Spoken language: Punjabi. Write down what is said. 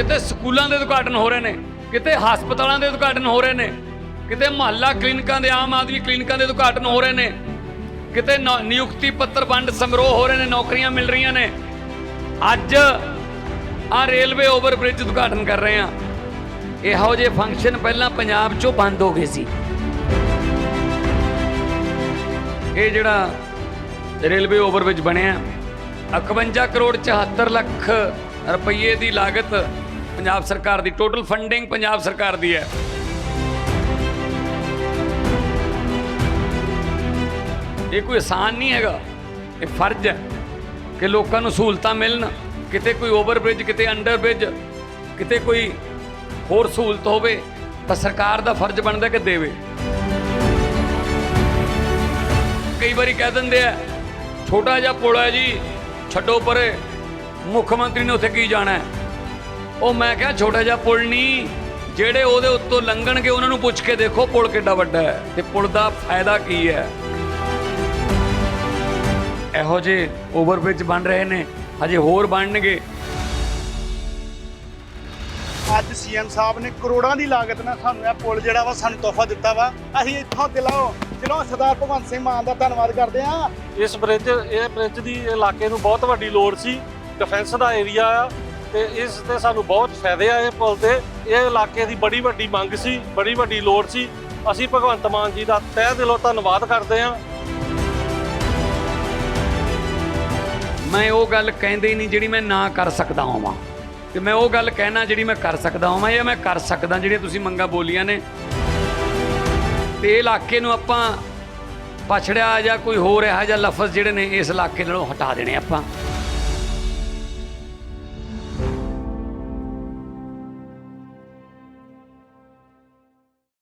ਕਿਤੇ ਸਕੂਲਾਂ ਦੇ ਉਦਘਾਟਨ ਹੋ ਰਹੇ ਨੇ, ਕਿਤੇ ਹਸਪਤਾਲਾਂ ਦੇ ਉਦਘਾਟਨ ਹੋ ਰਹੇ ਨੇ, ਕਿਤੇ ਮੁਹੱਲਾ ਕਲੀਨਿਕਾਂ ਦੇ ਆਮ ਆਦਮੀ ਕਲੀਨਿਕਾਂ ਦੇ ਉਦਘਾਟਨ ਹੋ ਰਹੇ ਨੇ, ਕਿਤੇ ਨਿਯੁਕਤੀ ਪੱਤਰ ਵੰਡ ਸੰਗਰੋਹ ਹੋ ਰਹੇ ਨੇ, ਨੌਕਰੀਆਂ ਮਿਲ ਰਹੀਆਂ ਨੇ। ਅੱਜ ਆ ਰੇਲਵੇ ਓਵਰ ਬ੍ਰਿਜ ਉਦਘਾਟਨ ਕਰ ਰਹੇ ਆ ਇਹੋ ਜਿਹੇ ਫੰਕਸ਼ਨ ਪਹਿਲਾਂ ਪੰਜਾਬ 'ਚੋਂ ਬੰਦ ਹੋ ਗਏ ਸੀ। ਇਹ ਜਿਹੜਾ ਰੇਲਵੇ ਓਵਰ ਬ੍ਰਿਜ ਬਣਿਆ 51 ਕਰੋੜ 74 ਲੱਖ ਰੁਪਏ ਦੀ ਲਾਗਤ ਪੰਜਾਬ ਸਰਕਾਰ ਦੀ ਟੋਟਲ ਫੰਡਿੰਗ ਪੰਜਾਬ ਸਰਕਾਰ ਦੀ ਹੈ। ਇਹ ਕੋਈ ਆਸਾਨ ਨਹੀਂ ਹੈਗਾ। ਇਹ ਫਰਜ਼ ਹੈ ਕਿ ਲੋਕਾਂ ਨੂੰ ਸਹੂਲਤਾਂ ਮਿਲਣ। ਕਿਤੇ ਕੋਈ ਓਵਰ ਬ੍ਰਿਜ ਕਿਤੇ ਅੰਡਰ ਬ੍ਰਿਜ ਕਿਤੇ ਕੋਈ ਹੋਰ ਸਹੂਲਤ ਹੋਵੇ, ਤਾਂ ਸਰਕਾਰ ਦਾ ਫਰਜ਼ ਬਣਦਾ ਕਿ ਦੇਵੇ। ਕਈ ਵਾਰੀ ਕਹਿ ਦਿੰਦੇ ਆ, ਛੋਟਾ ਜਿਹਾ ਪੁਲ ਹੈ ਜੀ, ਛੱਡੋ ਪਰੇ। ਮੁੱਖ ਮੰਤਰੀ ਨੇ ਉੱਥੇ ਕੀ ਜਾਣਾ ਹੈ? ਉਹ ਮੈਂ ਕਿਹਾ ਛੋਟਾ ਜਿਹਾ ਪੁਲ ਨਹੀਂ ਜਿਹੜੇ ਉਹਦੇ ਉੱਤੋਂ ਲੰਘਣਗੇ ਉਹਨਾਂ ਨੂੰ ਪੁੱਛ ਕੇ ਦੇਖੋ ਪੁਲ ਕਿੱਡਾ ਵੱਡਾ ਹੈ ਤੇ ਪੁਲ ਦਾ ਫਾਇਦਾ ਕੀ ਹੈ। ਇਹੋ ਜਿਹੇ ਓਵਰਬ੍ਰਿਜ ਬਣ ਰਹੇ ਨੇ ਹਜੇ ਹੋਰ ਬਣਨਗੇ। ਅੱਜ ਸੀਐਮ ਸਾਹਿਬ ਨੇ ਕਰੋੜਾਂ ਦੀ ਲਾਗਤ ਨਾਲ ਸਾਨੂੰ ਇਹ ਪੁਲ ਜਿਹੜਾ ਵਾ ਸਾਨੂੰ ਤੋਹਫਾ ਦਿੱਤਾ ਵਾ। ਅਸੀਂ ਇੱਥੋਂ ਦਿਲੋਂ ਦਿਲੋਂ ਸਰਦਾਰ ਭਗਵੰਤ ਸਿੰਘ ਮਾਨ ਦਾ ਧੰਨਵਾਦ ਕਰਦੇ ਹਾਂ। ਇਸ ਬ੍ਰਿਜ ਇਹ ਬ੍ਰਿਜ ਦੀ ਇਲਾਕੇ ਨੂੰ ਬਹੁਤ ਵੱਡੀ ਲੋੜ ਸੀ। ਡਿਫੈਂਸ ਦਾ ਏਰੀਆ ਆ। ਤੇ ਇਸ ਤੇ ਸਾਨੂੰ ਬਹੁਤ ਫਾਇਦੇ ਆ ਇਹ ਪੁਲ ਤੇ। ਇਹ ਇਲਾਕੇ ਦੀ ਬੜੀ ਵੱਡੀ ਮੰਗ ਸੀ, ਬੜੀ ਵੱਡੀ ਲੋੜ ਸੀ। ਅਸੀਂ ਭਗਵੰਤ ਮਾਨ ਜੀ ਦਾ ਤਹਿ ਦਿਲੋਂ ਧੰਨਵਾਦ ਕਰਦੇ ਹਾਂ। ਮੈਂ ਉਹ ਗੱਲ ਕਹਿੰਦੇ ਨਹੀਂ ਜਿਹੜੀ ਮੈਂ ਨਾ ਕਰ ਸਕਦਾ ਹੋਵਾਂ। ਤੇ ਮੈਂ ਉਹ ਗੱਲ ਕਹਿਣਾ ਜਿਹੜੀ ਮੈਂ ਕਰ ਸਕਦਾ ਹੋਵਾਂ, ਇਹ ਮੈਂ ਕਰ ਸਕਦਾ ਜਿਹੜੀਆਂ ਤੁਸੀਂ ਮੰਗਾਂ ਬੋਲੀਆਂ ਨੇ। ਤੇ ਇਲਾਕੇ ਨੂੰ ਆਪਾਂ ਪਛੜਿਆ ਜਾਂ ਕੋਈ ਹੋਰ ਇਹੋ ਜਿਹਾ ਲਫ਼ਜ਼ ਜਿਹੜੇ ਨੇ ਇਸ ਇਲਾਕੇ ਨਾਲੋਂ ਹਟਾ ਦੇਣੇ ਆਪਾਂ।